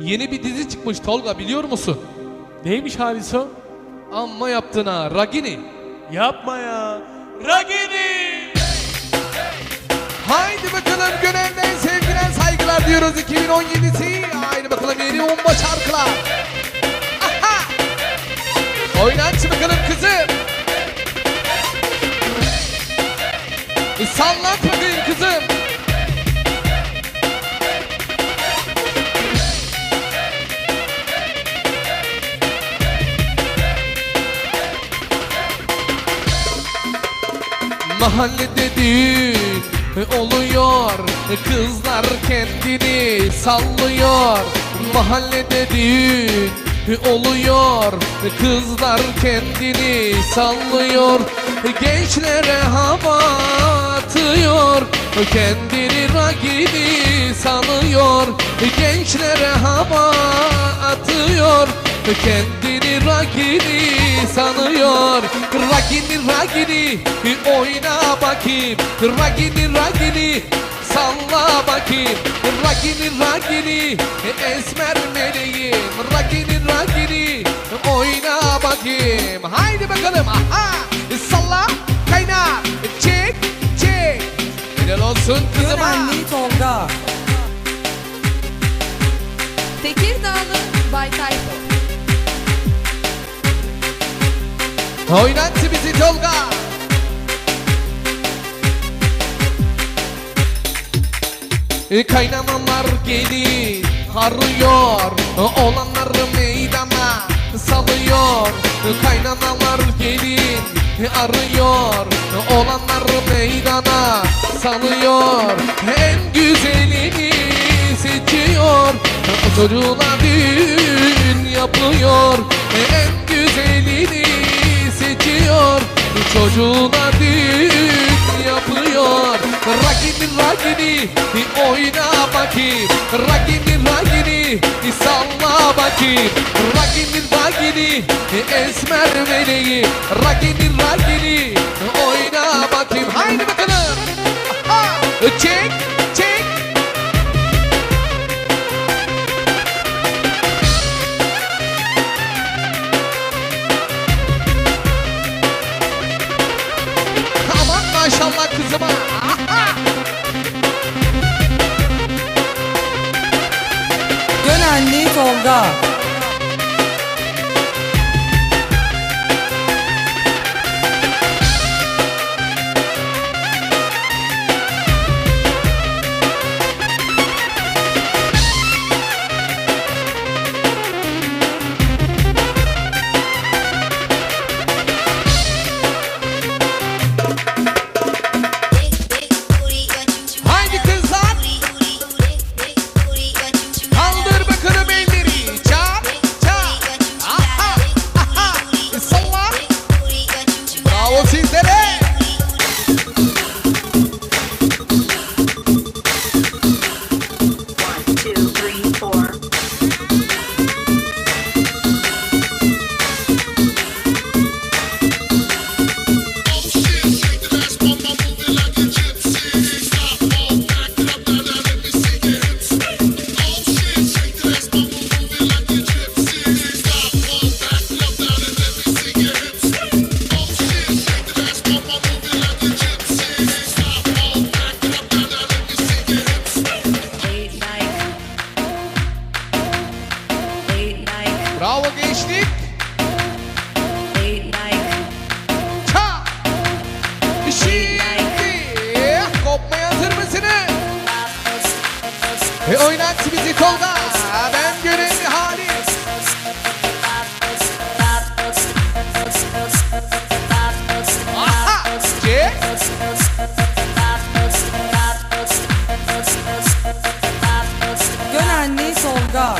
Yeni bir dizi çıkmış Tolga biliyor musun? Neymiş Halis o? Amma yaptın ha Ragini. Yapma ya. Ragini! Haydi bakalım gönülden sevgiler saygılar diyoruz 2017'si. Haydi bakalım yeni bomba şarkılar. Aha! Oynat bakalım kızım. E, Sallat bakayım kızım. Mahallede düğün oluyor. Kızlar kendini sallıyor. Mahallede düğün oluyor. Kızlar kendini sallıyor. Gençlere hava atıyor. Kendini ragini sanıyor. Gençlere hava atıyor Kendini ragini sanıyor. Ragini ragini oyna bakayım. Ragini ragini salla bakayım. Ragini ragini esmer meleğim Ragini ragini oyna bakayım. Haydi bakalım aha! Salla kayna çek çek. Helal olsun kızıma. Görenli Tolga. Tekirdağlı Bay Tayfun. Oynat bizi Tolga. E, Kaynanalar gelin arıyor Olanları meydana salıyor. E, Kaynanalar gelin arıyor. Olanları meydana salıyor. En güzelini seçiyor. Çocuğuna düğün yapıyor. En güzelini seçiyor Çocuğuna düğün yapıyor. Ragini ragini oyna bakayım. Ragini ragini salla bakayım. Ragini ragini esmer meleği Ragini ragini maşallah kızıma. Aha! Görenli Tolga. Night. Çap. Şimdi kopmaya hazır mısınız? E oynat bizi Tolga. Ben görevli Halis. Aha. Çek. Görenli Tolga.